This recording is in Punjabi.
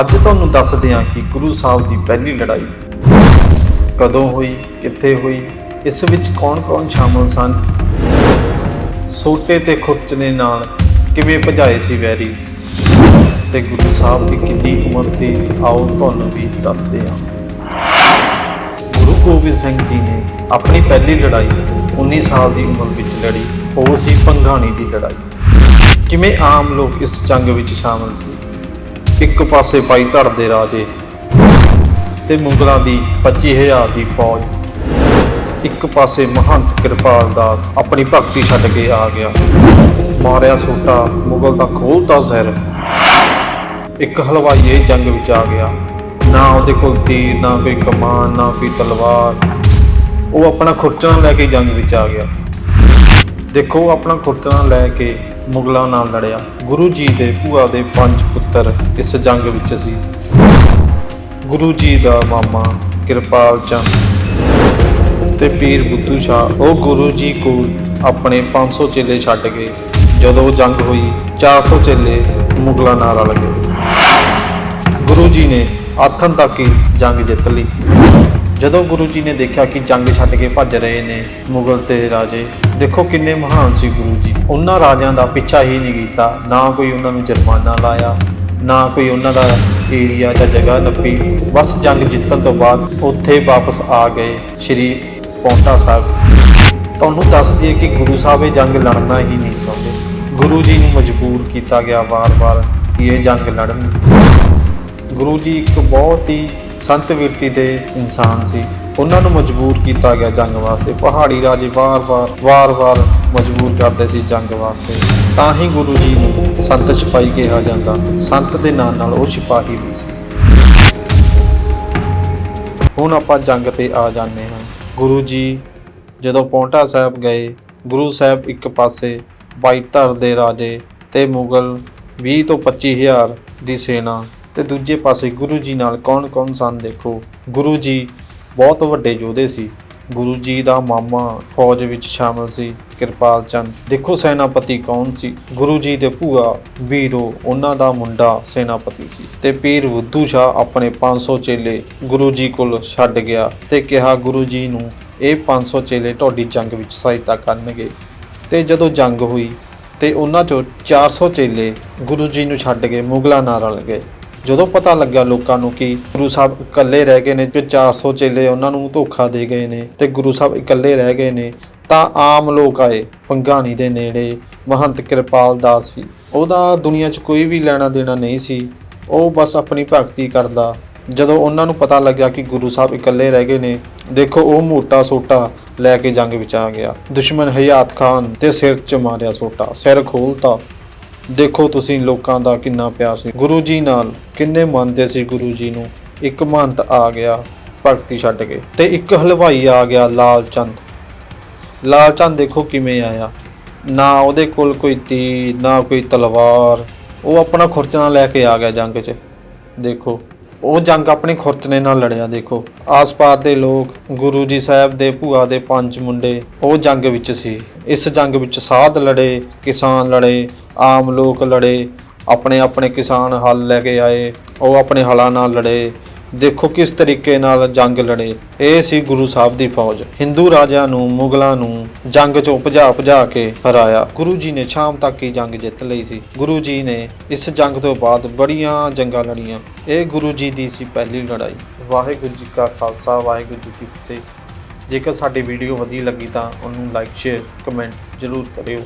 ਅੱਜ ਤੁਹਾਨੂੰ ਦੱਸਦੇ ਹਾਂ ਕਿ ਗੁਰੂ ਸਾਹਿਬ ਦੀ ਪਹਿਲੀ ਲੜਾਈ ਕਦੋਂ ਹੋਈ, ਕਿੱਥੇ ਹੋਈ, ਇਸ ਵਿੱਚ ਕੌਣ-ਕੌਣ ਸ਼ਾਮਲ ਸਨ? ਸੋਟੇ ਤੇ ਖੁਰਚਨੇ ਨਾਲ ਕਿਵੇਂ ਭਜਾਏ ਸੀ ਵੈਰੀ? ਤੇ ਗੁਰੂ ਸਾਹਿਬ ਦੀ ਕਿੰਨੀ ਉਮਰ ਸੀ, ਆਓ ਤੁਹਾਨੂੰ ਵੀ ਦੱਸਦੇ ਹਾਂ। ਗੁਰੂ ਗੋਬਿੰਦ ਸਿੰਘ ਜੀ ਨੇ ਆਪਣੀ ਪਹਿਲੀ ਲੜਾਈ 19 ਸਾਲ ਦੀ ਉਮਰ ਵਿੱਚ ਲੜੀ, ਉਹ ਸੀ ਪੰਘਾਣੀ ਦੀ ਲੜਾਈ। ਕਿਵੇਂ ਆਮ ਲੋਕ ਇਸ ਜੰਗ ਵਿੱਚ ਸ਼ਾਮਲ ਸੀ? ਇੱਕ ਪਾਸੇ ਭਾਈ ਧੜ ਦੇ ਰਾਜੇ ਤੇ ਮੁਗਲਾਂ ਦੀ 25000 ਦੀ ਫੌਜ। ਇੱਕ ਪਾਸੇ ਮਹੰਤ ਕਿਰਪਾਲ ਦਾਸ ਆਪਣੀ ਭਗਤੀ ਛੱਡ ਕੇ ਆ ਗਿਆ। ਮਾਰਿਆ ਸੋਟਾ, ਮੁਗਲ ਦਾ ਖੋਲਤਾ ਜ਼ਹਿਰ। ਇੱਕ ਹਲਵਾਈ ਇਹ ਜੰਗ ਵਿੱਚ ਆ ਗਿਆ। ਨਾ ਉਹਦੇ ਕੋਲ ਤੀਰ, ਨਾ ਕੋਈ ਕਮਾਨ, ਨਾ ਕੋਈ ਤਲਵਾਰ। ਉਹ ਆਪਣਾ ਖੁਰਚਣਾ ਲੈ ਕੇ ਜੰਗ ਵਿੱਚ ਆ ਗਿਆ। ਦੇਖੋ, ਆਪਣਾ ਖੁਰਚਣਾ ਲੈ ਕੇ ਮੁਗਲਾਂ ਨਾਲ ਲੜਿਆ। ਗੁਰੂ ਜੀ ਦੇ ਭੂਆ ਦੇ ਪੰਜ ਪੁੱਤਰ ਇਸ ਜੰਗ ਵਿੱਚ ਸੀ। ਗੁਰੂ ਜੀ ਦਾ ਮਾਮਾ ਕਿਰਪਾਲ ਚੰਦ ਤੇ ਪੀਰ ਬੁੱਧੂ ਸ਼ਾਹ, ਉਹ ਗੁਰੂ ਜੀ ਕੋਲ ਆਪਣੇ 500 ਚੇਲੇ ਛੱਡ ਗਏ। ਜਦੋਂ ਜੰਗ ਹੋਈ 400 ਚੇਲੇ ਮੁਗਲਾਂ ਨਾਲ ਰਲ ਗਏ। ਗੁਰੂ ਜੀ ਨੇ ਆਥਣ ਤੱਕ ਹੀ ਜੰਗ ਜਿੱਤ ਲਈ। ਜਦੋਂ ਗੁਰੂ ਜੀ ਨੇ ਦੇਖਿਆ ਕਿ ਜੰਗ ਛੱਡ ਕੇ ਭੱਜ ਰਹੇ ਨੇ ਮੁਗਲ ਤੇ ਰਾਜੇ ਦੇਖੋ ਕਿੰਨੇ ਮਹਾਨ ਸੀ ਗੁਰੂ ਜੀ। ਉਹਨਾਂ ਰਾਜਿਆਂ ਦਾ ਪਿੱਛਾ ਹੀ ਨਹੀਂ ਕੀਤਾ। ਨਾ ਕੋਈ ਉਹਨਾਂ ਨੂੰ ਜੁਰਮਾਨਾ ਲਾਇਆ, ਨਾ ਕੋਈ ਉਹਨਾਂ ਦਾ ਏਰੀਆ ਜਾਂ ਜਗ੍ਹਾ ਲੱਭੀ। ਬਸ ਜੰਗ ਜਿੱਤਣ ਤੋਂ ਬਾਅਦ ਉੱਥੇ ਵਾਪਸ ਆ ਗਏ ਸ਼੍ਰੀ ਪੌਂਟਾ ਸਾਹਿਬ। ਤੁਹਾਨੂੰ ਦੱਸ ਦਈਏ ਕਿ ਗੁਰੂ ਸਾਹਿਬ ਇਹ ਜੰਗ ਲੜਨਾ ਹੀ ਨਹੀਂ ਚਾਹੁੰਦੇ। ਗੁਰੂ ਜੀ ਨੂੰ ਮਜਬੂਰ ਕੀਤਾ ਗਿਆ ਵਾਰ-ਵਾਰ ਕਿ ਇਹ ਜੰਗ ਲੜਨ। ਗੁਰੂ ਜੀ ਇੱਕ ਬਹੁਤ ਹੀ ਸੰਤ ਵਿਰਤੀ ਦੇ ਇਨਸਾਨ ਸੀ। ਉਹਨਾਂ ਨੂੰ ਮਜਬੂਰ ਕੀਤਾ ਗਿਆ ਜੰਗ ਵਾਸਤੇ। ਪਹਾੜੀ ਰਾਜੇ ਵਾਰ-ਵਾਰ ਵਾਰ-ਵਾਰ ਮਜਬੂਰ ਕਰਦੇ ਸੀ ਜੰਗ ਵਾਸਤੇ। ਤਾਂ ਹੀ ਗੁਰੂ ਜੀ ਨੂੰ ਸੰਤ ਸਿਪਾਹੀ ਕਿਹਾ ਜਾਂਦਾ। ਸੰਤ ਦੇ ਨਾਂ ਨਾਲ ਉਹ ਸਿਪਾਹੀ ਵੀ ਸੀ। ਹੁਣ ਆਪਾਂ ਜੰਗ ਤੇ ਆ ਜਾਂਦੇ ਹਾਂ। ਗੁਰੂ ਜੀ ਜਦੋਂ ਪੌਂਟਾ ਸਾਹਿਬ ਗਏ, ਗੁਰੂ ਸਾਹਿਬ ਇੱਕ ਪਾਸੇ ਬਾਈ ਧਰ ਦੇ ਰਾਜੇ ਤੇ ਮੁਗਲ 20 ਤੋਂ 25000 ਦੀ ਸੈਨਾ ਤੇ ਦੂਜੇ ਪਾਸੇ ਗੁਰੂ ਜੀ ਨਾਲ ਕੌਣ-ਕੌਣ ਸਨ ਦੇਖੋ। ਗੁਰੂ ਜੀ ਬਹੁਤ ਵੱਡੇ ਯੋਧੇ ਸੀ। ਗੁਰੂ ਜੀ ਦਾ ਮਾਮਾ ਫੌਜ ਵਿੱਚ ਸ਼ਾਮਲ ਸੀ। ਕਿਰਪਾਲ ਚੰਦ, ਦੇਖੋ ਸੈਨਾਪਤੀ ਕੌਣ ਸੀ? ਗੁਰੂ ਜੀ ਦੇ ਭੂਆ ਵੀਰੋ, ਉਹਨਾਂ ਦਾ ਮੁੰਡਾ ਸੈਨਾਪਤੀ ਸੀ। ਤੇ ਪੀਰ ਬੁੱਧੂ ਸ਼ਾਹ ਆਪਣੇ 500 ਚੇਲੇ ਗੁਰੂ ਜੀ ਕੋਲ ਛੱਡ ਗਿਆ ਤੇ ਕਿਹਾ, ਗੁਰੂ ਜੀ ਨੂੰ ਇਹ 500 ਚੇਲੇ ਤੁਹਾਡੀ ਜੰਗ ਵਿੱਚ ਸਹਾਇਤਾ ਕਰਨਗੇ। ਤੇ ਜਦੋਂ ਜੰਗ ਹੋਈ ਤੇ ਉਹਨਾਂ ਚੋਂ 400 ਚੇਲੇ ਗੁਰੂ ਜੀ ਨੂੰ ਛੱਡ ਕੇ ਮੁਗਲਾਂ ਨਾਲ ਰਲ ਗਏ। ਜਦੋਂ ਪਤਾ ਲੱਗਿਆ ਲੋਕਾਂ ਨੂੰ ਕਿ ਗੁਰੂ ਸਾਹਿਬ ਇਕੱਲੇ ਰਹਿ ਗਏ ਨੇ ਤੇ 400 ਚੇਲੇ ਉਹਨਾਂ ਨੂੰ ਧੋਖਾ ਦੇ ਗਏ ਨੇ ਤੇ ਗੁਰੂ ਸਾਹਿਬ ਇਕੱਲੇ ਰਹਿ ਗਏ ਨੇ, ਤਾਂ ਆਮ ਲੋਕ ਆਏ ਪੰਗਾਣੀ ਦੇ ਨੇੜੇ, ਮਹੰਤ ਕਿਰਪਾਲ ਦਾਸ ਸੀ ਉਹਦਾ ਦੁਨੀਆ 'ਚ ਕੋਈ ਵੀ ਲੈਣਾ ਦੇਣਾ ਨਹੀਂ ਸੀ। ਉਹ ਬਸ ਆਪਣੀ ਭਗਤੀ ਕਰਦਾ। ਜਦੋਂ ਉਹਨਾਂ ਨੂੰ ਪਤਾ ਲੱਗਿਆ ਕਿ ਗੁਰੂ ਸਾਹਿਬ ਇਕੱਲੇ ਰਹਿ ਗਏ ਨੇ, ਦੇਖੋ ਉਹ ਮੋਟਾ ਸੋਟਾ ਲੈ ਕੇ ਜੰਗ ਵਿੱਚ ਆ ਗਿਆ। ਦੁਸ਼ਮਣ ਹਯਾਤ ਖਾਨ ਤੇ ਸਿਰ 'ਚ ਮਾਰਿਆ ਸੋਟਾ, ਸਿਰ ਖੋਲਤਾ। ਦੇਖੋ ਤੁਸੀਂ ਲੋਕਾਂ ਦਾ ਕਿੰਨਾ ਪਿਆਰ ਸੀ। ਗੁਰੂ ਜੀ ਨਾਲ ਕਿੰਨੇ ਮੰਨਦੇ ਸੀ ਗੁਰੂ ਜੀ ਨੂੰ। ਇੱਕ ਮਹੰਤ ਆ ਗਿਆ, ਭਗਤੀ ਛੱਡ ਕੇ। ਤੇ ਇੱਕ ਹਲਵਾਈ ਆ ਗਿਆ, ਲਾਲ ਚੰਦ। ਲਾਲ ਚੰਦ ਦੇਖੋ ਕਿਵੇਂ ਆਇਆ। ਨਾ ਉਹਦੇ ਕੋਲ ਕੋਈ ਤੀਰ, ਨਾ ਕੋਈ ਤਲਵਾਰ। ਉਹ ਆਪਣਾ ਖੁਰਚਣਾ ਲੈ ਕੇ ਆ ਗਿਆ ਜੰਗ 'ਚ। ਦੇਖੋ, ਉਹ ਜੰਗ ਆਪਣੇ ਖੁਰਚਣੇ ਨਾਲ ਲੜਿਆ, ਦੇਖੋ। ਆਸ-ਪਾਸ ਦੇ ਲੋਕ, ਗੁਰੂ ਜੀ ਸਾਹਿਬ ਦੇ ਭੂਆ ਦੇ ਪੰਜ ਮੁੰਡੇ, ਉਹ ਜੰਗ ਵਿੱਚ ਸੀ। ਇਸ ਜੰਗ ਵਿੱਚ ਸਾਧ ਲੜੇ, ਕਿਸਾਨ ਲੜੇ ਆਮ ਲੋਕ ਲੜੇ, ਆਪਣੇ ਆਪਣੇ ਕਿਸਾਨ ਹੱਲ ਲੈ ਕੇ ਆਏ, ਉਹ ਆਪਣੇ ਹਲਾਂ ਨਾਲ ਲੜੇ। ਦੇਖੋ ਕਿਸ ਤਰੀਕੇ ਨਾਲ ਜੰਗ ਲੜੇ। ਇਹ ਸੀ ਗੁਰੂ ਸਾਹਿਬ ਦੀ ਫੌਜ। ਹਿੰਦੂ ਰਾਜਿਆਂ ਨੂੰ, ਮੁਗਲਾਂ ਨੂੰ ਜੰਗ ਚੋਂ ਭਜਾ ਭਜਾ ਕੇ ਹਰਾਇਆ। ਗੁਰੂ ਜੀ ਨੇ ਸ਼ਾਮ ਤੱਕ ਹੀ ਜੰਗ ਜਿੱਤ ਲਈ ਸੀ। ਗੁਰੂ ਜੀ ਨੇ ਇਸ ਜੰਗ ਤੋਂ ਬਾਅਦ ਬੜੀਆਂ ਜੰਗਾਂ ਲੜੀਆਂ। ਇਹ ਗੁਰੂ ਜੀ ਦੀ ਸੀ ਪਹਿਲੀ ਲੜਾਈ। ਵਾਹਿਗੁਰੂ ਜੀ ਕਾ ਖਾਲਸਾ, ਵਾਹਿਗੁਰੂ ਜੀ ਕੀ ਫਤਿਹ। ਜੇਕਰ ਸਾਡੀ ਵੀਡੀਓ ਵਧੀਆ ਲੱਗੀ ਤਾਂ ਉਹਨੂੰ ਲਾਈਕ ਸ਼ੇਅਰ ਕਮੈਂਟ ਜ਼ਰੂਰ ਕਰਿਓ।